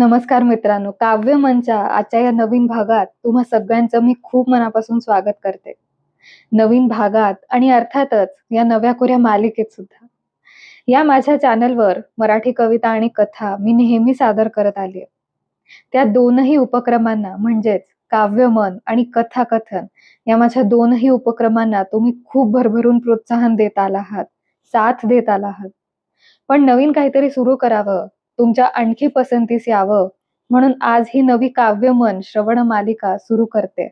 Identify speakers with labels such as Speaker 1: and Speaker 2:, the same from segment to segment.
Speaker 1: नमस्कार मित्रांनो काव्य मंचा आजच्या या नवीन भागात तुम्हा सगळ्यांचं मी खूप मनापासून स्वागत करते. नवीन भागात आणि अर्थातच या नव्या कोऱ्या मालिकेत सुद्धा. या माझ्या चॅनलवर मराठी कविता आणि कथा मी नेहमी सादर करत आली त्या दोनही उपक्रमांना म्हणजेच काव्यमन आणि कथाकथन या माझ्या दोनही उपक्रमांना तुम्ही खूप भरभरून प्रोत्साहन देत आला आहात साथ देत आला आहात पण नवीन काहीतरी सुरू करावं तुमच्या आणखी पसंतीस यावं म्हणून आज ही नवी काव्यमन श्रवण मालिका सुरू करते.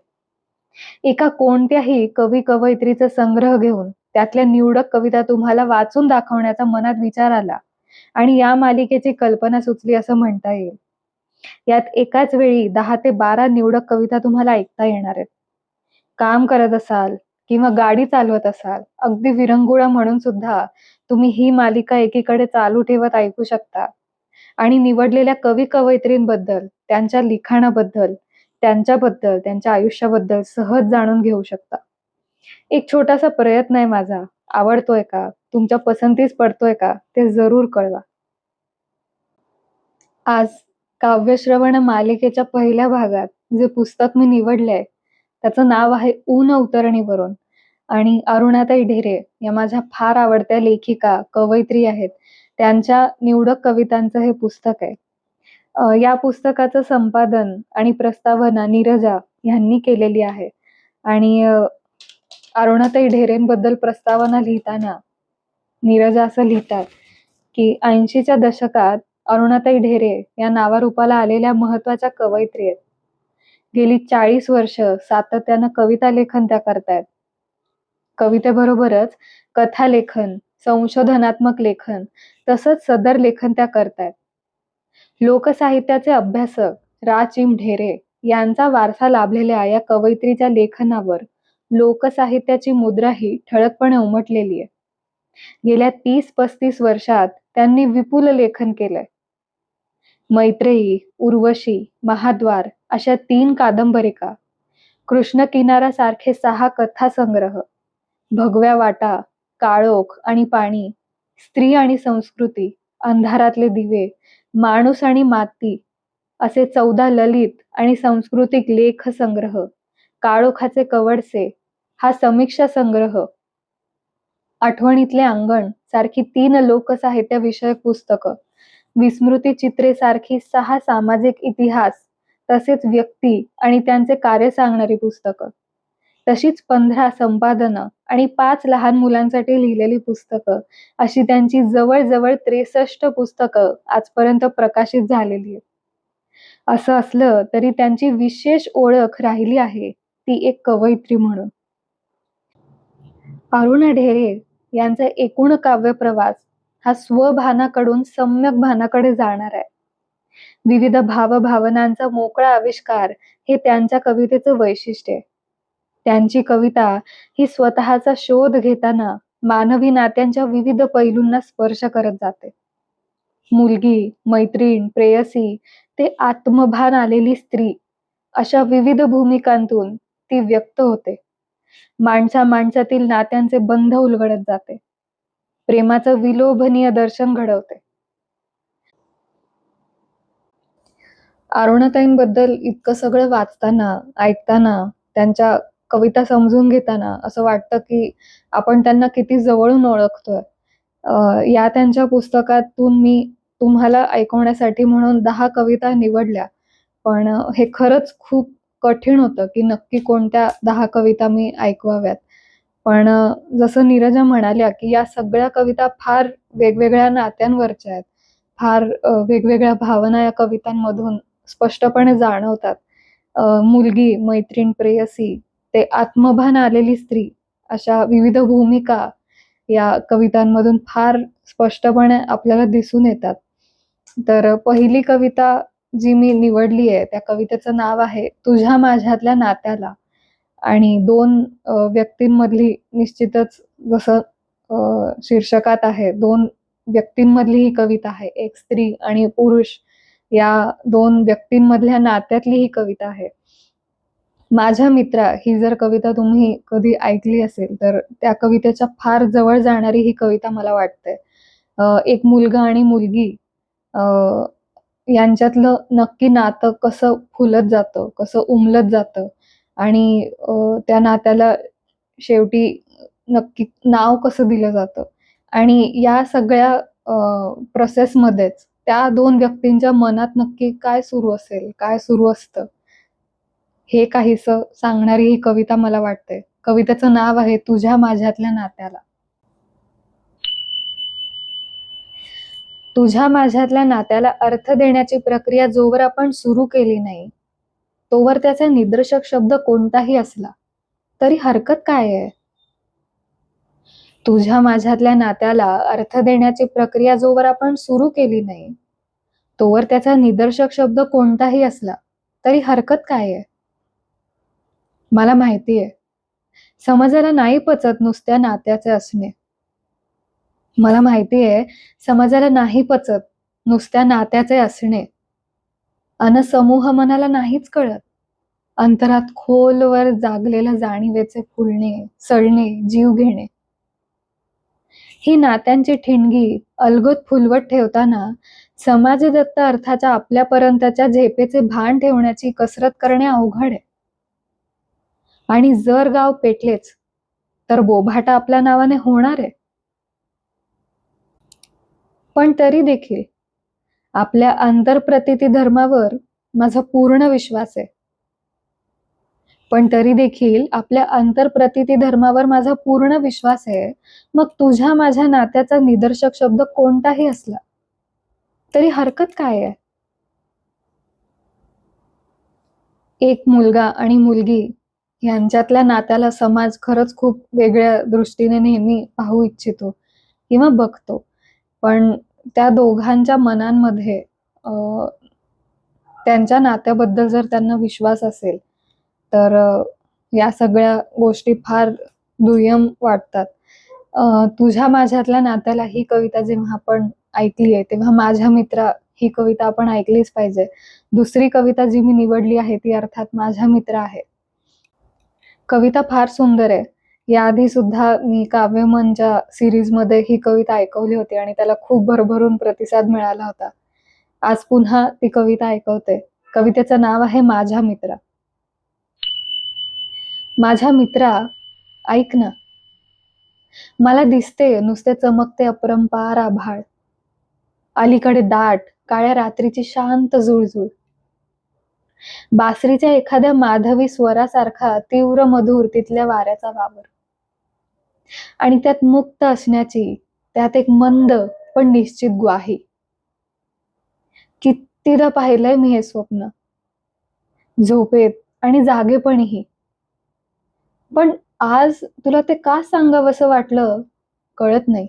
Speaker 1: एका कोणत्याही कवी कवयित्रीचा संग्रह घेऊन त्यातल्या निवडक कविता तुम्हाला वाचून दाखवण्याचा मनात विचार आला आणि या मालिकेची कल्पना सुचली असं म्हणता येईल. यात एकाच वेळी दहा ते बारा निवडक कविता तुम्हाला ऐकता येणार आहेत. काम करत असाल किंवा गाडी चालवत असाल अगदी विरंगुळा म्हणून सुद्धा तुम्ही ही मालिका एकीकडे चालू ठेवत ऐकू शकता. आणि निवडलेल्या कवी कवयित्रींबद्दल त्यांच्या लिखाणाबद्दल त्यांच्याबद्दल त्यांच्या आयुष्याबद्दल सहज जाणून घेऊ शकता. एक छोटासा प्रयत्न आहे माझा. आवडतोय का? तुमच्या पसंतीस पडतोय का? ते जरूर कळवा. आज काव्यश्रवण मालिकेच्या पहिल्या भागात जे पुस्तक मी निवडलंय त्याचं नाव आहे ऊन उतरणीवरून. आणि अरुणाताई ढेरे या माझ्या फार आवडत्या लेखिका कवयित्री आहेत. त्यांच्या निवडक कवितांचं हे पुस्तक आहे. या पुस्तकाचं संपादन आणि प्रस्तावना नीरजा यांनी केलेली आहे. आणि अरुणाताई ढेरेंबद्दल प्रस्तावना लिहिताना नीरजा असं लिहितात की ऐंशीच्या दशकात अरुणाताई ढेरे या नावारूपाला आलेल्या महत्त्वाच्या कवयित्री आहेत. गेली चाळीस वर्ष सातत्यानं कविता लेखन त्या करतायत. कवितेबरोबरच कथा लेखन संशोधनात्मक लेखन तसंच सदर लेखन त्या करतायत. लोकसाहित्याचे अभ्यासक रा चिम ढेरे यांचा वारसा लाभलेल्या या कवयित्रीच्या लेखनावर लोकसाहित्याची मुद्राही ठळकपणे उमटलेली आहे. गेल्या तीस पस्तीस वर्षात त्यांनी विपुल लेखन केलंय. मैत्रेयी उर्वशी महाद्वार अशा तीन कादंबरिका कृष्ण किनारा सारखे सहा कथा संग्रह भगव्या वाटा काळोख आणि पाणी स्त्री आणि संस्कृती अंधारातले दिवे माणूस आणि माती असे चौदा ललित आणि सांस्कृतिक लेख संग्रह काळोखाचे कवडसे हा समीक्षा संग्रह. आठवणीतले अंगण सारखी तीन लोकसाहित्य विषयक पुस्तकं विस्मृती चित्रे सारखी सहा सामाजिक इतिहास तसेच व्यक्ती आणि त्यांचे कार्य सांगणारी पुस्तकं. तशीच पंधरा संपादनं आणि पाच लहान मुलांसाठी लिहिलेली पुस्तकं अशी त्यांची जवळजवळ त्रेसष्ट पुस्तकं आजपर्यंत प्रकाशित झालेली आहेत. असं असलं तरी त्यांची विशेष ओळख राहिली आहे ती एक कवयित्री म्हणून. अरुणा ढेरे यांचा एकूण काव्यप्रवास हा स्वभानाकडून सम्यक भानाकडे जाणार आहे. विविध भावभावनांचा मोकळा आविष्कार हे त्यांच्या कवितेचं वैशिष्ट्य आहे. त्यांची कविता ही स्वतःचा शोध घेताना मानवी नात्यांच्या विविध पैलूंना स्पर्श करत जाते. मुलगी मैत्रीण प्रेयसी ते आत्मभान आलेली स्त्री अशा विविध भूमिकांतून ती व्यक्त होते. माणसा माणसातील नात्यांचे बंध उलगडत जाते. प्रेमाचं विलोभनीय दर्शन घडवते. अरुणाताईंबद्दल इतकं सगळं वाचताना ऐकताना त्यांच्या कविता समजून घेताना असं वाटतं की आपण त्यांना किती जवळून ओळखतोय. या त्यांच्या पुस्तकातून मी तुम्हाला ऐकवण्यासाठी म्हणून दहा कविता निवडल्या. पण हे खरंच खूप कठीण होतं की नक्की कोणत्या दहा कविता मी ऐकवाव्यात. पण जसं नीरजा म्हणाल्या की या सगळ्या कविता फार वेगवेगळ्या नात्यांवरच्या आहेत. फार वेगवेगळ्या भावना या कवितांमधून स्पष्टपणे जाणवतात. मुलगी मैत्रीण प्रेयसी ते आत्मभान आलेली स्त्री अशा विविध भूमिका या कवितांमधून फार स्पष्टपणे आपल्याला दिसून येतात. तर पहिली कविता जी मी निवडली आहे त्या कवितेचं नाव आहे तुझ्या माझ्यातल्या नात्याला. आणि दोन व्यक्तींमधली निश्चितच जसं शीर्षकात आहे दोन व्यक्तींमधली ही कविता आहे एक स्त्री आणि पुरुष. या दोन व्यक्तींमधल्या नात्यातली ही कविता आहे. माझ्या मित्रा ही जर कविता तुम्ही कधी ऐकली असेल तर त्या कवितेच्या फार जवळ जाणारी ही कविता मला वाटते एक मुलगा आणि मुलगी यांच्यातलं नक्की नातं कसं फुलत जातं, कसं उमलत जातं आणि त्या नात्याला शेवटी नक्की नाव कसं दिलं जातं आणि या सगळ्या प्रोसेसमध्येच त्या दोन व्यक्तींच्या मनात नक्की काय सुरू असेल, काय सुरू असतं, हे काहीसं सांगणारी ही कविता मला वाटते. कवितेचं नाव आहे तुझ्या माझ्यातल्या नात्याला. तुझ्या माझ्यातल्या नात्याला अर्थ देण्याची प्रक्रिया जोवर आपण सुरू केली नाही, तोवर त्याचा निदर्शक शब्द कोणताही असला, तरी हरकत काय आहे? तुझ्या माझ्यातल्या नात्याला अर्थ देण्याची प्रक्रिया जोवर आपण सुरू केली नाही, तोवर त्याचा निदर्शक शब्द कोणताही असला, तरी हरकत काय आहे? मला माहितीये, समाजाला नाही पचत नुसत्या नात्याचे असणे. मला माहितीये, समाजाला नाही पचत नुसत्या नात्याचे असणे. अन समूह मनाला नाहीच कळत. अंतरात खोलवर जागलेल्या जाणीवेचे फुलणे, सळणे, जीव घेणे. ही नात्यांची ठिणगी अलगोत फुलवत ठेवताना समाजदत्त अर्थाच्या आपल्यापर्यंतच्या झेपेचे भान ठेवण्याची कसरत करणे अवघड आहे. आणि जर गाव पेटलेच, तर बोभाटा आपल्या नावाने होणार आहे. पण तरी देखील आपल्या आंतरप्रतिती धर्मावर माझा पूर्ण विश्वास आहे. पण तरी देखील आपल्या आंतरप्रतिती धर्मावर माझा पूर्ण विश्वास आहे. मग तुझ्या माझ्या नात्याचा निदर्शक शब्द कोणताही असला, तरी हरकत काय आहे? एक मुलगा आणि मुलगी यांच्यातल्या नात्याला समाज खरंच खूप वेगळ्या दृष्टीने नेहमी पाहू इच्छितो किंवा बघतो. पण त्या दोघांच्या मनांमध्ये त्यांच्या नात्याबद्दल जर त्यांना विश्वास असेल, तर या सगळ्या गोष्टी फार दुय्यम वाटतात. तुझ्या माझ्यातल्या नात्याला ही कविता जेव्हा आपण ऐकलीये, तेव्हा माझ्या मित्रा ही कविता आपण ऐकलीच पाहिजे. दुसरी कविता जी मी निवडली आहे ती अर्थात माझ्या मित्र आहे. कविता फार सुंदर आहे. याआधी सुद्धा मी काव्यमनच्या सिरीजमध्ये ही कविता ऐकवली होती आणि त्याला खूप भरभरून प्रतिसाद मिळाला होता. आज पुन्हा ती कविता ऐकवते. कवितेचं नाव आहे माझ्या मित्रा. माझ्या मित्रा, ऐक ना. मला दिसते नुसते चमकते अपरंपार आभाळ. अलीकडे दाट, काळ्या रात्रीची शांत जुळजुळ. बासरीच्या एखाद्या माधवी स्वरासारखा तीव्र मधुर तिथल्या वाऱ्याचा वावर. आणि त्यात मुक्त असण्याची, त्यात एक मंद पण निश्चित ग्वाही. कितीदा पाहिलंय मी हे स्वप्न. झोपेत आणि जागेपणीही. पण आज तुला ते का सांगावसं वाटलं, कळत नाही.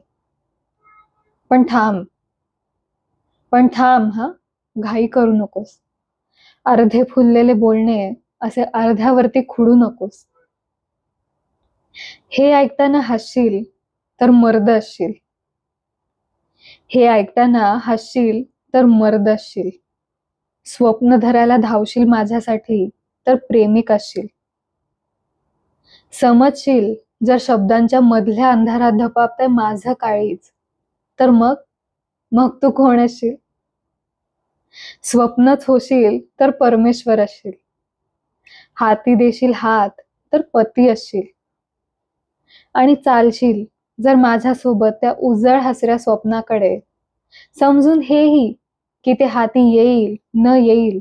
Speaker 1: पण थांब. पण थांब हा घाई करू नकोस. अर्धे फुललेले बोलणे असे अर्ध्यावरती खुडू नकोस. हे ऐकताना हसशील तर मर्द असशील. हे ऐकताना हसशील तर मर्द असशील. स्वप्न धरायला धावशील माझ्यासाठी तर प्रेमिक असशील. समजशील जर शब्दांच्या मधल्या अंधारात धपापताय माझं काळीज, तर मग? मग तू कोण असशील? स्वप्नच होशील तर परमेश्वर असशील. हाती देशील हात तर पती असशील. आणि चालशील जर माझ्यासोबत त्या उजळ हसऱ्या स्वप्नाकडे, समजून हेही की ते हाती येईल न येईल,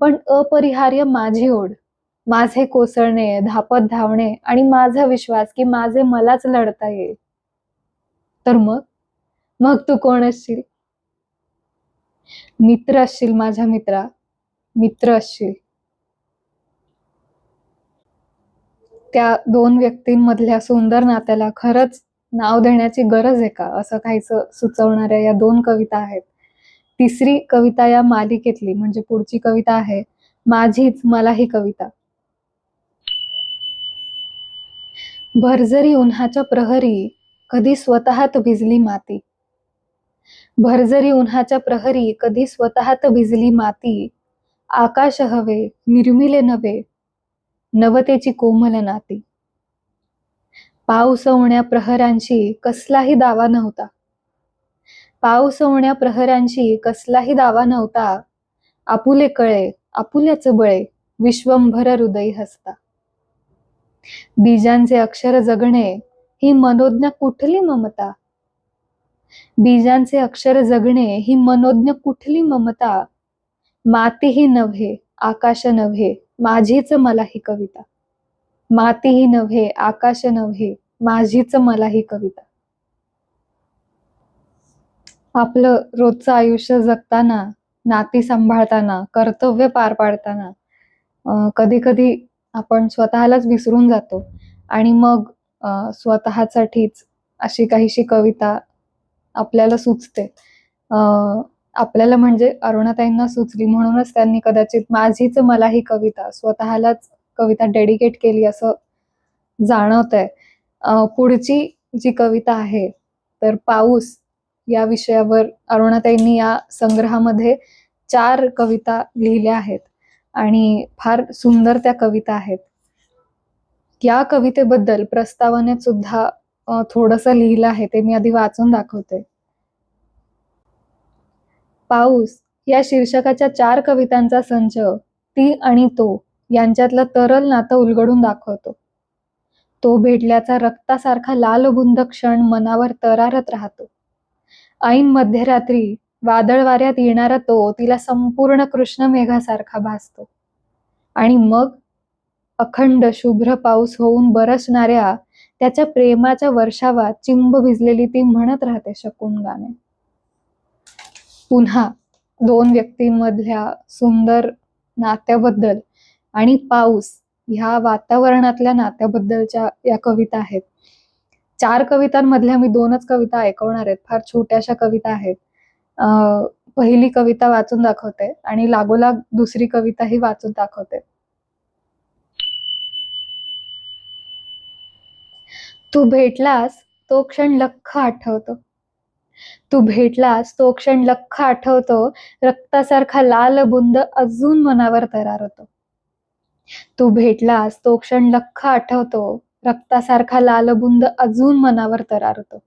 Speaker 1: पण अपरिहार्य माझी ओढ, माझे कोसळणे, धापत धावणे आणि माझा विश्वास की माझे मलाच लढता येईल. तर मग? मग तू कोण असशील? मित्र असशील माझ्या मित्रा, मित्र असशील. त्या दोन व्यक्तींमधल्या सुंदर नात्याला खरंच नाव देण्याची गरज आहे का? असं काहीच सुचवणाऱ्या या दोन कविता आहेत. तिसरी कविता या मालिकेतली म्हणजे पुढची कविता आहे माझीच मला ही कविता. भरजरी उन्हाच्या प्रहरी कधी स्वतःत भिजली माती. भरजरी उन्हाच्या प्रहरी कधी स्वतःत भिजली माती. आकाश हवे, निर्मिले नवे, नवतेची कोमल नाती. पावसवण्या प्रहरांशी कसलाही दावा नव्हता. पाव सोवण्या प्रहरांशी कसलाही दावा नव्हता आपुले कळे आपुल्याच बळे विश्वंभर हृदयी हसता बीजांचे अक्षर जगणे ही मनोज्ञा कुठली ममता बीजांचे अक्षर जगणे ही मनोज्ञ कुठली ममता? मातीही नव्हे आकाश नव्हे माझीच मला ही कविता. मातीही नव्हे आकाश नव्हे माझीच मला ही कविता. आपलं रोजचं आयुष्य जगताना नाती सांभाळताना कर्तव्य पार पाडताना कधी कधी आपण स्वतःलाच विसरून जातो आणि मग स्वतःसाठीच अशी काहीशी कविता आपल्याला सुचते. आपल्याला म्हणजे अरुणाताईंना सुचली म्हणूनच त्यांनी कदाचित माझीच मला ही कविता स्वतःलाच कविता डेडिकेट केली असं जाणवतंय. आहे पुढची जी कविता आहे तर पाऊस या विषयावर अरुणाताईंनी या संग्रहामध्ये चार कविता लिहिल्या आहेत आणि फार सुंदर त्या कविता आहेत. या कवितेबद्दल प्रस्तावनेत सुद्धा थोडंसं लिहिलं आहे ते मी आधी वाचून दाखवते. पाऊस या शीर्षकाच्या चार कवितांचा संच ती आणि तो यांच्यातलं तरल नातं उलगडून दाखवतो. तो भेटल्याचा रक्तासारखा लालबुंद क्षण मनावर तरारत राहतो. ऐन मध्यरात्री वादळ वाऱ्यात येणारा तो तिला संपूर्ण कृष्ण मेघासारखा भासतो. आणि मग अखंड शुभ्र पाऊस होऊन बरसणाऱ्या त्याच्या प्रेमाच्या वर्षावा चिंब भिजलेली ती म्हणत राहते शकून गाणे पुन्हा दोन व्यक्तींमधल्या सुंदर नात्याबद्दल आणि पाऊस ह्या वातावरणातल्या नात्याबद्दलच्या या कविता आहेत. चार कवितांमधल्या मी दोनच कविता ऐकवणार आहेत. फार छोट्याशा कविता आहेत. पहिली कविता वाचून दाखवते आणि लागोलाग दुसरी कविताही वाचून दाखवते. तू भेटलास तो क्षण लख आठवतो. तू भेटलास तो क्षण लख आठवतो. रक्तासारखा लाल बुंद अजून मनावर तरारतो तू भेटलास तो क्षण लख आठवतो. रक्तासारखा लालबुंद अजून मनावर तरारतो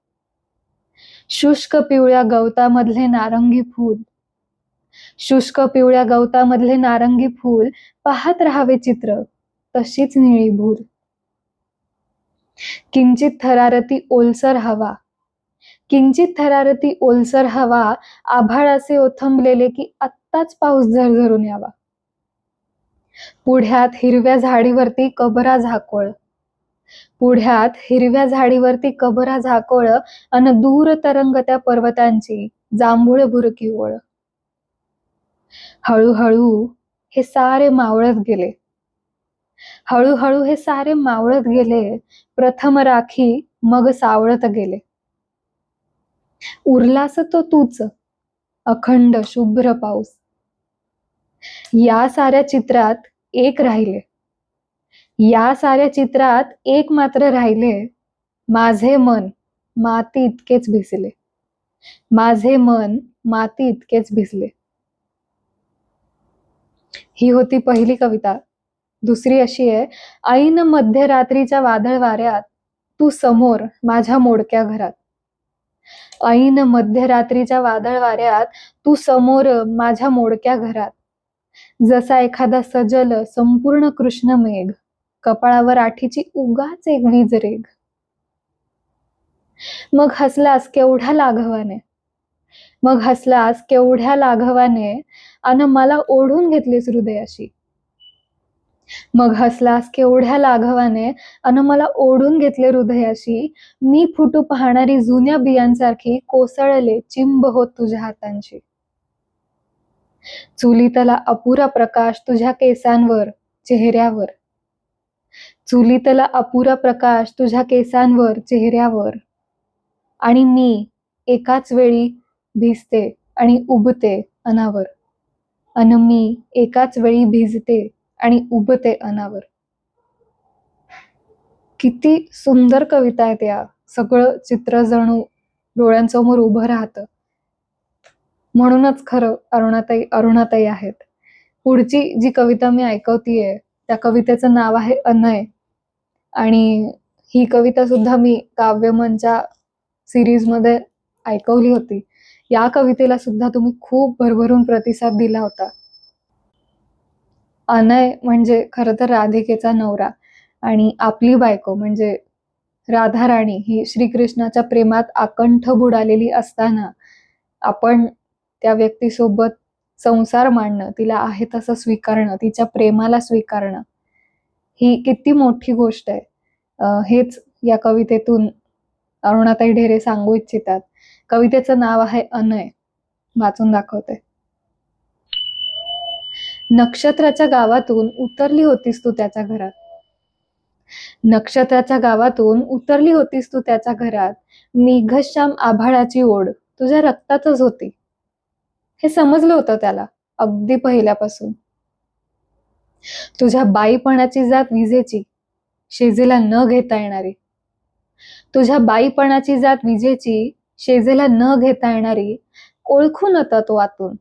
Speaker 1: शुष्क पिवळ्या गवतामधले नारंगी फूल. शुष्क पिवळ्या गवतामधले नारंगी फूल पाहत राहावे चित्र तशीच निळी भूल. किंचित थरारती ओलसर हवा. किंचित थरारती ओलसर हवा आभाळ असे ओथंबलेले की आत्ताच पाऊस झरझरून यावा. पुढ्यात हिरव्या झाडीवरती कबरा झाकोळ. पुढ्यात हिरव्या झाडीवरती कबरा झाकोळ अन दूर तरंग त्या पर्वतांची जांभूळ भुरकी ओळ. हळूहळू हे सारे मावळत गेले. हळूहळू हे सारे मावळत गेले. प्रथम राखी मग सावळत गेले. उरलास तो तूच अखंड शुभ्र पाऊस. या साऱ्या चित्रात एक राहिले. या साऱ्या चित्रात एक मात्र राहिले. माझे मन माती इतकेच भिजले. माझे मन माती इतकेच भिजले. ही होती पहिली कविता. दुसरी अशी आहे ऐन मध्यरात्रीच्या वादळ वाऱ्यात तू समोर माझ्या मोडक्या घरात. ऐन मध्यरात्रीच्या वादळ वाऱ्यात तू समोर माझ्या मोडक्या घरात. जसा एखादा सजल संपूर्ण कृष्ण मेघ कपाळावर आठीची उगाच एक वीज रेघ. मग हसलास केवढ्या लाघवाने? मग हसलास केवढ्या लाघवाने? अन मला ओढून घेतलीस हृदयाशी. मग हसलास केवढ्या लाघवाने अन मला ओढून घेतले हृदयाशी. मी फुटू पाहणारी जुन्या बियांसारखी कोसळले चिंब होत तुझ्या हातांशी. चुलीतला अपुरा प्रकाश तुझ्या केसांवर चेहऱ्यावर. चुलीतला अपुरा प्रकाश तुझ्या केसांवर चेहऱ्यावर. आणि मी एकाच वेळी भिजते आणि उबते अनावर. अन मी एकाच वेळी भिजते आणि उबते अनावर. किती सुंदर कविता आहेत या. सगळं चित्र जणू डोळ्यांसमोर उभं राहतं. म्हणूनच खरं अरुणाताई अरुणाताई आहेत. पुढची जी कविता मी ऐकवतीये त्या कवितेचं नाव आहे अनय. आणि ही कविता सुद्धा मी काव्यमनच्या सिरीजमध्ये ऐकवली होती. या कवितेला सुद्धा तुम्ही खूप भरभरून प्रतिसाद दिला होता. अनय म्हणजे खरं तर राधिकेचा नवरा आणि आपली बायको म्हणजे राधा राणी ही श्रीकृष्णाच्या प्रेमात आकंठ बुडालेली असताना आपण त्या व्यक्तीसोबत संसार मांडणं तिला आहे तसं स्वीकारणं तिच्या प्रेमाला स्वीकारणं ही किती मोठी गोष्ट आहे. हेच या कवितेतून अरुणाताई ढेरे सांगू इच्छितात. कवितेचं नाव आहे अनय. वाचून दाखवते. नक्षत्राच्या गावातून उतरली होतीस तू त्याच्या घरात. नक्षत्राच्या गावातून उतरली होतीस तू त्याच्या घरात. मेघश्याम आभाळाची ओढ. तुझ्या रक्तातच होती. हे समजलं होतं त्याला अगदी पहिल्यापासून. तुझ्या बाईपणाची जात विजेची शेजेला न घेता येणारी. तुझ्या बाईपणाची जात विजेची शेजेला न घेता येणारी. ओळखून होता तो आतून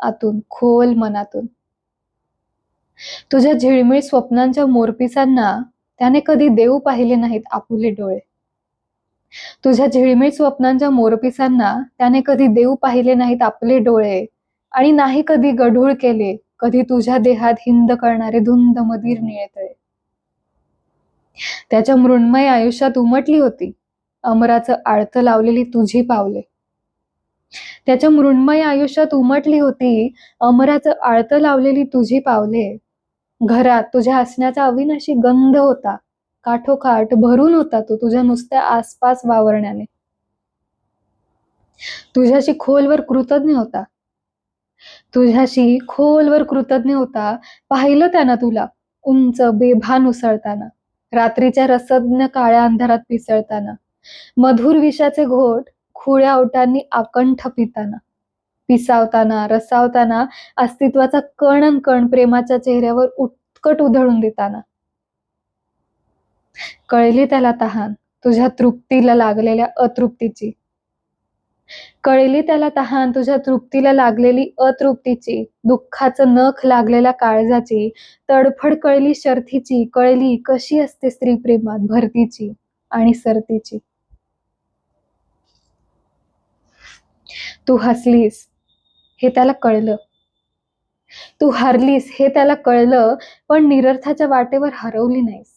Speaker 1: आतून खोल मनातून. तुझ्या झिळमिळ स्वप्नांच्या मोरपिसांना त्याने कधी देऊ पाहिले नाहीत आपुले डोळे. तुझ्या झिळमिळ स्वप्नांच्या मोरपिसांना त्याने कधी देऊ पाहिले नाहीत आपले डोळे. आणि नाही कधी गढूळ केले कधी तुझ्या देहात हिंद करणारे धुंद मधीर निळतळे. त्याच्या मृण्मय आयुष्यात उमटली होती. अमराचं आळतं लावलेली तुझी पावले. त्याच्या मृण्मय आयुष्यात उमटली होती. अमराचं आळतं लावलेली तुझी पावले. घरात तुझ्या असण्याचा अविनाशी गंध होता. काठोकाठ भरून होता तो तुझ्या नुसत्या आसपास वावरण्याने. तुझ्याशी खोलवर कृतज्ञ होता. तुझ्याशी खोलवर कृतज्ञ होता. पाहिलं त्यानं तुला उंच बेभान उसळताना. रात्रीच्या रसज्ञ काळ्या अंधारात पिसळताना. मधुर विषाचे घोट खुळ्या ओटांनी आकंठ पिताना. पिसावताना रसावताना अस्तित्वाचा कण कण प्रेमाच्या चेहऱ्यावर उत्कट उधळून देताना. कळली त्याला तहान तुझ्या तृप्तीला लागलेल्या अतृप्तीची. कळली त्याला तहान तुझ्या तृप्तीला लागलेली अतृप्तीची दुःखाचं नख लागलेल्या काळजाची तडफड कळली शर्थीची कळली कशी असते स्त्री प्रेमात भरतीची आणि सरतीची. तू हसलीस हे त्याला कळलं. तू हरलीस हे त्याला कळलं पण निरर्थाच्या वाटेवर हरवली नाहीस.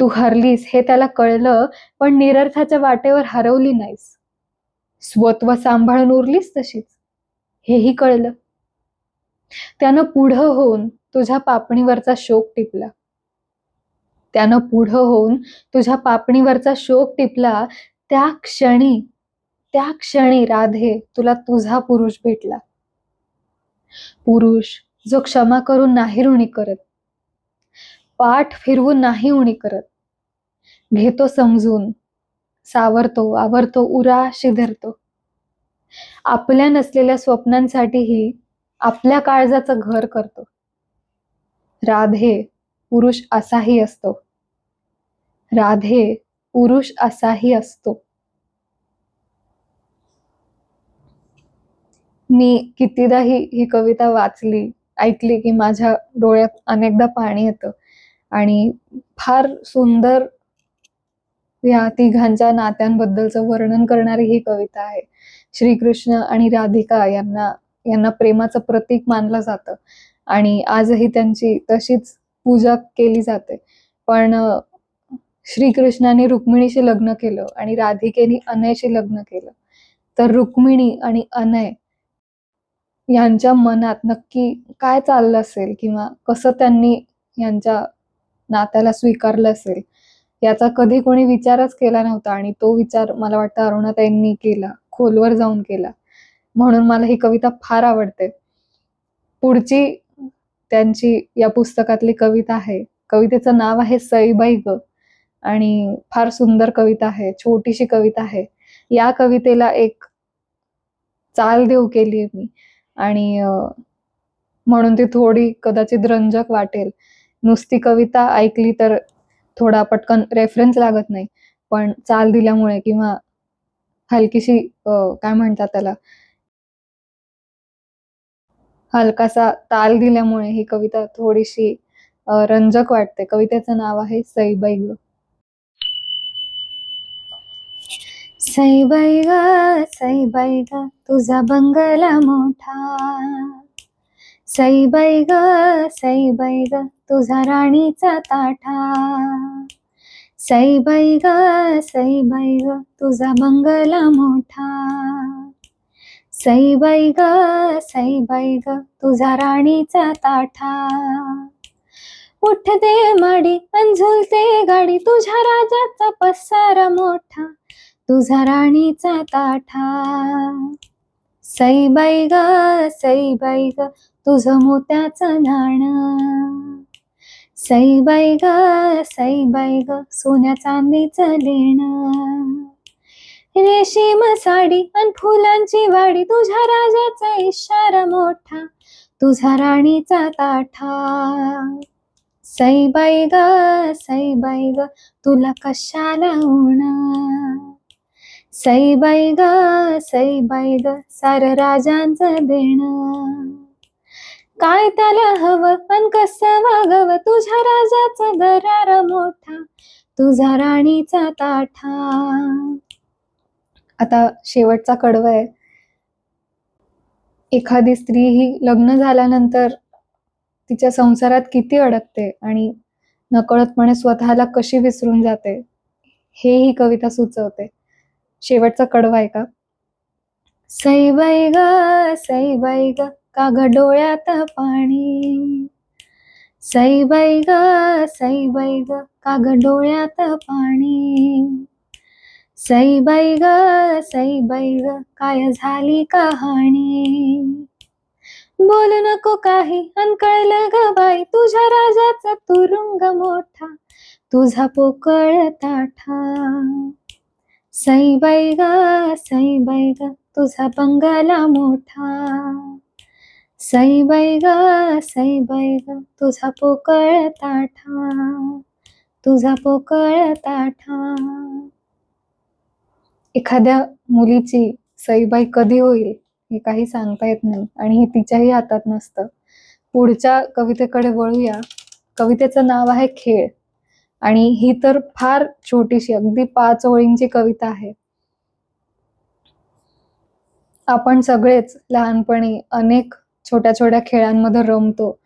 Speaker 1: तू हरलीस हे त्याला कळलं पण निरर्थाच्या वाटेवर हरवली नाहीस. स्वत्व सांभाळून उरलीस तशीच. हेही कळलं. त्यानं पुढं होऊन तुझ्या पापणीवरचा शोक टिपला. त्यानं पुढं होऊन तुझ्या पापणीवरचा शोक टिपला. त्या क्षणी त्या क्षणी राधे तुला तुझा पुरुष भेटला. पुरुष जो क्षमा करून नाही ऋणी करत. पाठ फिरवून नाही उणी करत. घेतो समजून. सावरतो आवरतो उरा शिधरतो. आपल्या नसलेल्या स्वप्नांसाठीही आपल्या काळजाचं घर करतो. राधे पुरुष असाही असतो. राधे पुरुष असाही असतो. मी कितीदाही ही कविता वाचली ऐकली की माझ्या डोळ्यात अनेकदा पाणी येतं. आणि फार सुंदर या तिघांच्या नात्यांबद्दलचं वर्णन करणारी ही कविता आहे. श्रीकृष्ण आणि राधिका यांना यांना प्रेमाचं प्रतीक मानलं जातं. आणि आजही त्यांची तशीच पूजा केली जाते. पण श्रीकृष्णाने रुक्मिणीशी लग्न केलं आणि राधिकेने अनयशी लग्न केलं. तर रुक्मिणी आणि अनय यांच्या मनात नक्की काय चाललं असेल किंवा कसं त्यांनी यांच्या नात्याला स्वीकारलं असेल याचा कधी कोणी विचारच केला नव्हता आणि तो विचार मला वाटतं अरुणाताईंनी केला खोलवर जाऊन केला. म्हणून मला ही कविता फार आवडते. पुढची त्यांची या पुस्तकातली कविता आहे. कवितेचं नाव आहे सईबाई ग आणि फार सुंदर कविता आहे छोटीशी कविता आहे. या कवितेला एक चाल देऊ केली आहे मी. आणि म्हणून ती थोडी कदाचित रंजक वाटेल. नुसती कविता ऐकली तर थोडा पटकन रेफरन्स लागत नाही. पण चाल दिल्यामुळे किंवा हलकीशी काय म्हणतात त्याला? हलकासा ताल दिल्यामुळे ही कविता थोडीशी रंजक वाटते. कवितेचं नाव आहे सईबाई ग सईबाई ग सईबाई ग तुझा बंगला मोठा. सईबाई ग सईबाई ग तुझा राणीचा ताठा. सईबाई ग सईबाई ग तुझा बंगला मोठा. सईबाई ग सईबाई ग तुझा राणीचा ताठा. उठते माडी अंझुलते गाडी तुझ्या राजाचा पसारा मोठा. तुझा राणीचा ताठा. सईबाई ग सईबाई ग तुझं मोत्याचं नाणं. सईबाई ग सईबाई ग सोन्या चांदीचं लेणं. रेशीम साडी आणि फुलांची वाडी तुझ्या राजाचा इशारा मोठा तुझा राणीचा ताठा. सईबाई ग सईबाई ग तुला कशाला उणं सईबाई ग सईबाई ग सार राजांचं देणं. काय त्याला हवं पण कसं वागवं? तुझ्या राजाचा दरार मोठा तुझा राणीचा ताठा. आता शेवटचा कडव आहे. एखादी स्त्री ही लग्न झाल्यानंतर तिच्या संसारात किती अडकते आणि नकळतपणे स्वतःला कशी विसरून जाते हे ही कविता सुचवते. शेवटचा कडवा आहे का? सईबाई ग सईबाई ग का ग डोळ्यात पाणी. सईबाई ग सईबाई ग का ग डोळ्यात पाणी. सईबाई ग सईबाई ग काय झाली कहाणी? बोलू नको काही अन कळलं ग बाई तुझ्या राजाचा तुरुंग मोठा तुझा पोकळ ताठा. सईबाई ग सईबाई ग तुझा बंगला मोठा. सईबाई ग सईबाई ग तुझा पोकळ ताठा. तुझा पोकळ ताठा. एखाद्या मुलीची सईबाई कधी होईल हे काही सांगता येत नाही आणि हे तिच्याही हातात नसतं. पुढच्या कवितेकडे वळूया. कवितेचं नाव आहे खेळ. आणि ही तर फार छोटीशी अगदी पाच ओळींची कविता आहे. आपण सगळेच लहानपणी अनेक छोट्या छोट्या खेळांमध्ये रमतो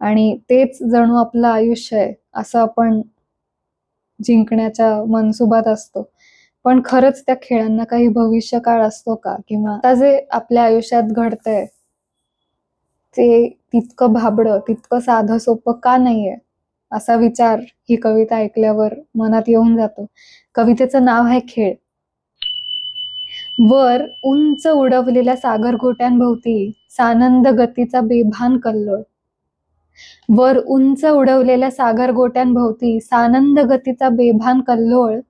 Speaker 1: आणि तेच जणू आपलं आयुष्य आहे असं आपण जिंकण्याच्या मनसुबात असतो. पण खरंच त्या खेळांना काही भविष्यकाळ असतो का? किंवा आता जे आपल्या आयुष्यात घडतंय ते तितकं भाबडं तितकं साधं सोपं का नाहीये? असा विचार ही कविता ऐकल्यावर मनात येऊन जातो. कवितेचं नाव आहे खेळ. वर उंच उडवलेल्या सागरगोट्यांभोवती सानंद गतीचा बेभान कल्लोळ. वर उंच उडवलेल्या सागरगोट्यांभोवती सानंद गतीचा बेभान कल्लोळ.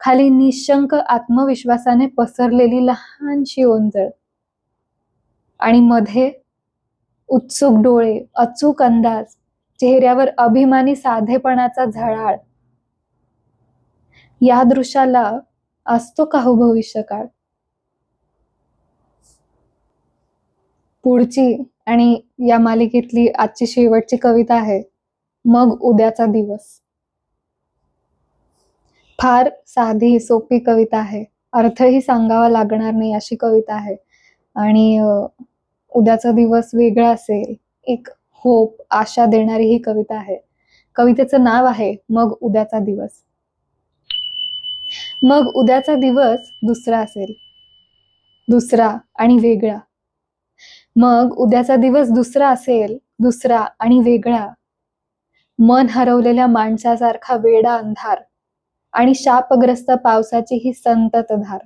Speaker 1: खाली निशंक आत्मविश्वासाने पसरलेली लहानशी ओंजळ. आणि मध्ये उत्सुक डोळे अचूक अंदाज चेहऱ्यावर अभिमानी साधेपणाचा झळाळ. या दृश्याला असतो का हो भविष्यकाळ? पुढची आणि या मालिकेतली आजची शेवटची कविता आहे मग उद्याचा दिवस. फार साधी सोपी कविता आहे अर्थही सांगावा लागणार नाही अशी कविता आहे. आणि उद्याचा दिवस वेगळा असेल एक होप आशा देणारी ही कविता आहे. कवितेचं नाव आहे मग उद्याचा दिवस. मग उद्याचा दिवस दुसरा असेल. दुसरा आणि वेगळा. मग उद्याचा दिवस दुसरा असेल दुसरा आणि वेगळा. मन हरवलेल्या माणसासारखा वेडा अंधार आणि शापग्रस्त पावसाची ही संततधार.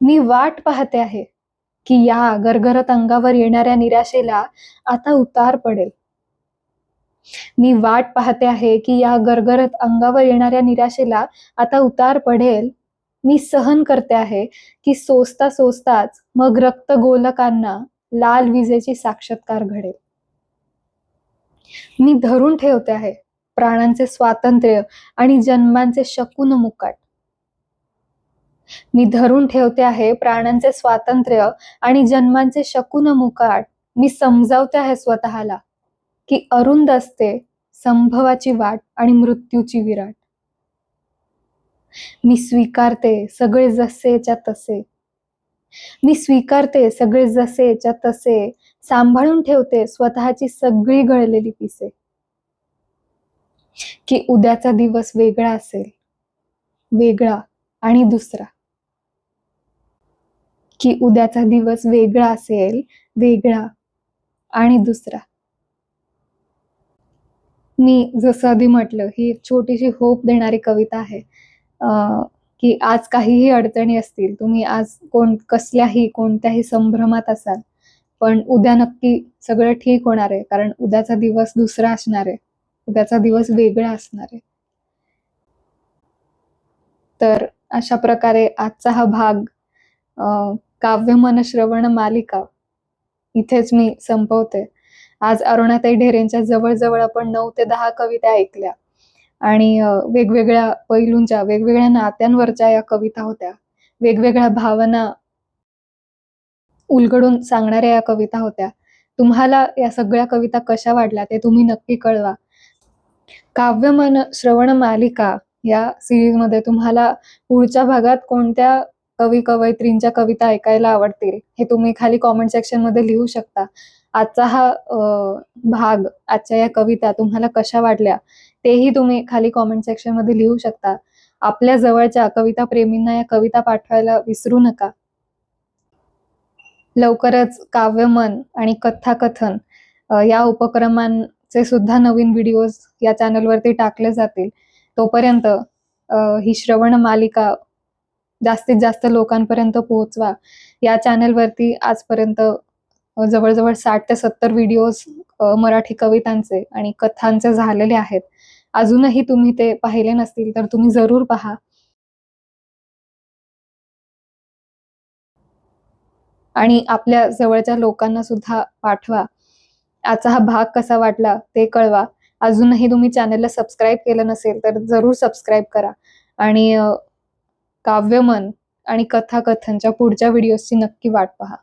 Speaker 1: मी वाट पाहते आहे की या गरगरत अंगावर येणाऱ्या निराशेला आता उतार पडेल. मी वाट पाहते आहे की या गरगरत अंगावर येणाऱ्या निराशेला आता उतार पडेल. मी सहन करते आहे की सोसता सोसताच मग रक्त गोलकांना लाल विजेची साक्षात्कार घडेल. मी धरून ठेवते आहे प्राणांचे स्वातंत्र्य आणि जन्मांचे शकून मुकाट. मी धरून ठेवते आहे प्राणांचे स्वातंत्र्य आणि जन्मांचे शकून मुकाट. मी समजावते आहे स्वतःला की अरुंद असते संभवाची वाट आणि मृत्यूची विराट. मी स्वीकारते सगळे जसेच्या तसे. मी स्वीकारते सगळे जसेच्या तसे. सांभाळून ठेवते स्वतःची सगळी गळलेली पिसे. की उद्याचा दिवस वेगळा असेल. वेगळा आणि दुसरा. की उद्याचा दिवस वेगळा असेल वेगळा आणि दुसरा. मी जसं आधी म्हटलं ही एक छोटीशी होप देणारी कविता आहे. की आज काहीही अडचणी असतील तुम्ही आज कोण कसल्याही कोणत्याही संभ्रमात असाल पण उद्या नक्की सगळं ठीक होणार आहे कारण उद्याचा दिवस दुसरा असणार आहे. उद्याचा दिवस वेगळा असणार आहे. तर अशा प्रकारे आजचा हा भाग काव्यमन काव्य मन श्रवण मालिका. इथेच मी संपवते. आज अरुणाताई ढेरेंच्या जवळजवळ आपण नऊ ते दहा कविता ऐकल्या. आणि वेगवेगळ्या पैलूंच्या वेगवेगळ्या नात्यांवरच्या या कविता होत्या. वेगवेगळ्या भावना उलगडून सांगणाऱ्या या कविता होत्या. तुम्हाला या सगळ्या कविता कशा वाटल्या ते तुम्ही नक्की कळवा. काव्य मन श्रवण मालिका या सिरीजमध्ये तुम्हाला पुढच्या भागात कोणत्या कवी कवयित्रींच्या कविता ऐकायला आवडतील. हे तुम्ही खाली कॉमेंट सेक्शनमध्ये लिहू शकता. आजचा हा भाग आजच्या या कविता तुम्हाला कशा वाटल्या तेही तुम्ही खाली कॉमेंट सेक्शनमध्ये लिहू शकता. आपल्या जवळच्या कविता प्रेमींना या कविता पाठवायला विसरू नका. लवकरच काव्यमन आणि कथाकथन या उपक्रमांचे सुद्धा नवीन व्हिडिओज या चॅनलवरती टाकले जातील. तोपर्यंत ही श्रवण मालिका जास्तीत जास्त लोकांपर्यंत पोहोचवा. या चॅनलवरती आजपर्यंत जवळजवळ साठ ते सत्तर व्हिडिओज मराठी कवितांचे आणि कथांचे झालेले आहेत. अजूनही तुम्ही ते पाहिले नसतील तर तुम्ही जरूर पहा. आणि आपल्या जवळच्या लोकांना सुद्धा पाठवा. आजचा हा भाग कसा वाटला ते कळवा. अजूनही तुम्ही चॅनलला सबस्क्राईब केलं नसेल तर जरूर सबस्क्राईब करा. आणि काव्यमन आणि कथाकथनच्या पुढच्या व्हिडिओजची नक्की वाट पहा.